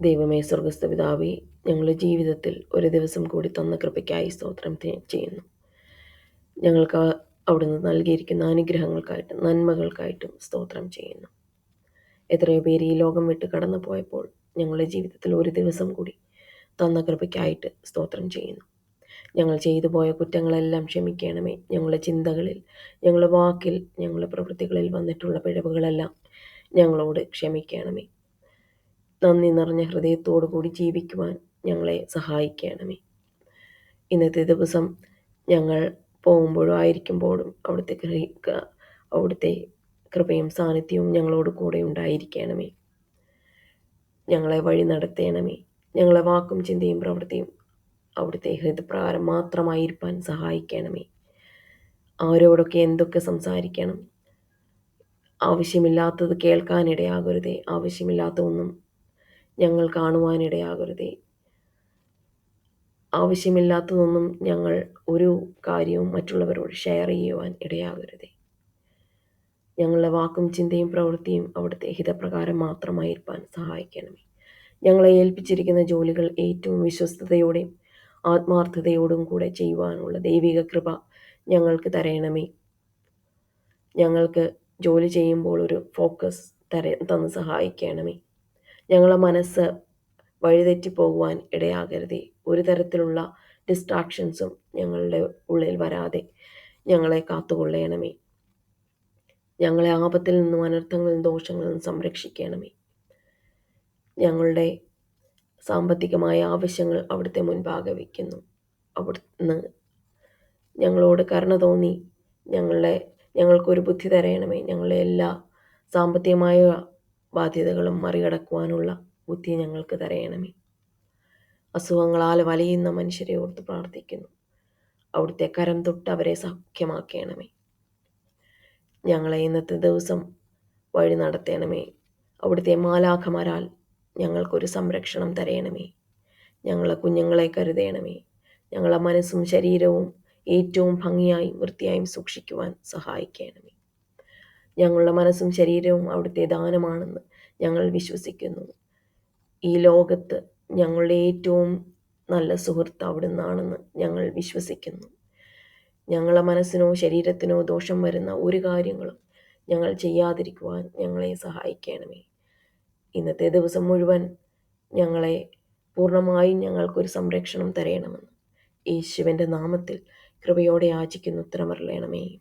ദൈവമേ സ്വർഗസ്ഥ പിതാവേ ഞങ്ങളുടെ ജീവിതത്തിൽ ഒരു ദിവസം കൂടി തന്ന കൃപയ്ക്കായി സ്തോത്രം ചെയ്യുന്നു. ഞങ്ങൾക്ക് അവിടുന്ന് നൽകിയിരിക്കുന്ന അനുഗ്രഹങ്ങൾക്കായിട്ടും നന്മകൾക്കായിട്ടും സ്തോത്രം ചെയ്യുന്നു. എത്രയോ പേര് ഈ ലോകം വിട്ട് കടന്നു പോയപ്പോൾ ഞങ്ങളുടെ ജീവിതത്തിൽ ഒരു ദിവസം കൂടി തന്ന കൃപയ്ക്കായിട്ട് സ്തോത്രം ചെയ്യുന്നു. ഞങ്ങൾ ചെയ്തു പോയ കുറ്റങ്ങളെല്ലാം ക്ഷമിക്കണമേ. ഞങ്ങളുടെ ചിന്തകളിൽ ഞങ്ങളുടെ വാക്കിൽ ഞങ്ങളുടെ പ്രവൃത്തികളിൽ വന്നിട്ടുള്ള പിഴവുകളെല്ലാം ഞങ്ങളോട് ക്ഷമിക്കണമേ. നന്ദി നിറഞ്ഞ ഹൃദയത്തോടു കൂടി ജീവിക്കുവാൻ ഞങ്ങളെ സഹായിക്കണമേ. ഇന്നത്തെ ദിവസം ഞങ്ങൾ പോകുമ്പോഴും ആയിരിക്കുമ്പോഴും അവിടുത്തെ അവിടുത്തെ കൃപയും സാന്നിധ്യവും ഞങ്ങളോട് കൂടെ ഉണ്ടായിരിക്കണമേ. ഞങ്ങളെ വഴി നടത്തണമേ. ഞങ്ങളെ വാക്കും ചിന്തയും പ്രവൃത്തിയും അവിടുത്തെ ഹൃദയപ്രകാരം മാത്രമായിരിക്കാൻ സഹായിക്കണമേ. അവരോടൊക്കെ എന്തൊക്കെ സംസാരിക്കണം? ആവശ്യമില്ലാത്തത് കേൾക്കാനിടയാകരുതേ. ആവശ്യമില്ലാത്തതൊന്നും ഞങ്ങൾ കാണുവാനിടയാകരുതേ. ആവശ്യമില്ലാത്തതൊന്നും ഞങ്ങൾ ഒരു കാര്യവും മറ്റുള്ളവരോട് ഷെയർ ചെയ്യുവാൻ ഇടയാകരുതേ. ഞങ്ങളുടെ വാക്കും ചിന്തയും പ്രവൃത്തിയും അവിടുത്തെ ഹിതപ്രകാരം മാത്രമായിരിക്കാൻ സഹായിക്കണമേ. ഞങ്ങളെ ഏൽപ്പിച്ചിരിക്കുന്ന ജോലികൾ ഏറ്റവും വിശ്വസ്തയോടെയും ആത്മാർത്ഥതയോടും കൂടെ ചെയ്യുവാനുള്ള ദൈവിക കൃപ ഞങ്ങൾക്ക് തരയണമേ ഞങ്ങൾക്ക് ജോലി ചെയ്യുമ്പോൾ ഒരു ഫോക്കസ് തര തന്ന് സഹായിക്കണമേ. ഞങ്ങളെ മനസ്സ് വഴിതെറ്റി പോകുവാൻ ഇടയാകരുതേ. ഒരു തരത്തിലുള്ള ഡിസ്ട്രാക്ഷൻസും ഞങ്ങളുടെ ഉള്ളിൽ വരാതെ ഞങ്ങളെ കാത്തുകൊള്ളണമേ. ഞങ്ങളെ ആപത്തിൽ നിന്നും അനർത്ഥങ്ങളിൽ നിന്നും ദോഷങ്ങളിൽ നിന്നും സംരക്ഷിക്കണമേ. ഞങ്ങളുടെ സാമ്പത്തികമായ ആവശ്യങ്ങൾ അവിടുത്തെ മുൻപാകെ വയ്ക്കുന്നു. അവിടുന്ന് ഞങ്ങളോട് കരുണ തോന്നി ഞങ്ങളെ ഞങ്ങൾക്കൊരു ബുദ്ധി തരയണമേ. ഞങ്ങളെ എല്ലാ സാമ്പത്തികമായ ബാധ്യതകളും മറികടക്കുവാനുള്ള ബുദ്ധി ഞങ്ങൾക്ക് തരയണമേ. അസുഖങ്ങളാൽ വലയുന്ന മനുഷ്യരെ ഓർത്ത് പ്രാർത്ഥിക്കുന്നു. അവിടുത്തെ കരം തൊട്ട് അവരെ സൗഖ്യമാക്കണമേ. ഞങ്ങളെ ഇന്നത്തെ ദിവസം വഴി നടത്തണമേ. അവിടുത്തെ മാലാഖമാരാൽ ഞങ്ങൾക്കൊരു സംരക്ഷണം തരയണമേ. ഞങ്ങളെ കുഞ്ഞുങ്ങളെ കരുതേണമേ. ഞങ്ങളെ മനസ്സും ശരീരവും ഏറ്റവും ഭംഗിയായും വൃത്തിയായും സൂക്ഷിക്കുവാൻ സഹായിക്കണമേ. ഞങ്ങളുടെ മനസ്സും ശരീരവും അവിടുത്തെ ദാനമാണെന്ന് ഞങ്ങൾ വിശ്വസിക്കുന്നു. ഈ ലോകത്ത് ഞങ്ങളുടെ ഏറ്റവും നല്ല സുഹൃത്ത് അവിടുന്നാണെന്ന് ഞങ്ങൾ വിശ്വസിക്കുന്നു. ഞങ്ങളെ മനസ്സിനോ ശരീരത്തിനോ ദോഷം വരുന്ന ഒരു കാര്യങ്ങളും ഞങ്ങൾ ചെയ്യാതിരിക്കുവാൻ ഞങ്ങളെ സഹായിക്കണമേ. ഇന്നത്തെ ദിവസം മുഴുവൻ ഞങ്ങളെ പൂർണമായും ഞങ്ങൾക്കൊരു സംരക്ഷണം തരയണമെന്ന് യേശുവിന്റെ നാമത്തിൽ കൃപയോടെ യാചിക്കുന്നു ഉത്തരമറിയണമേ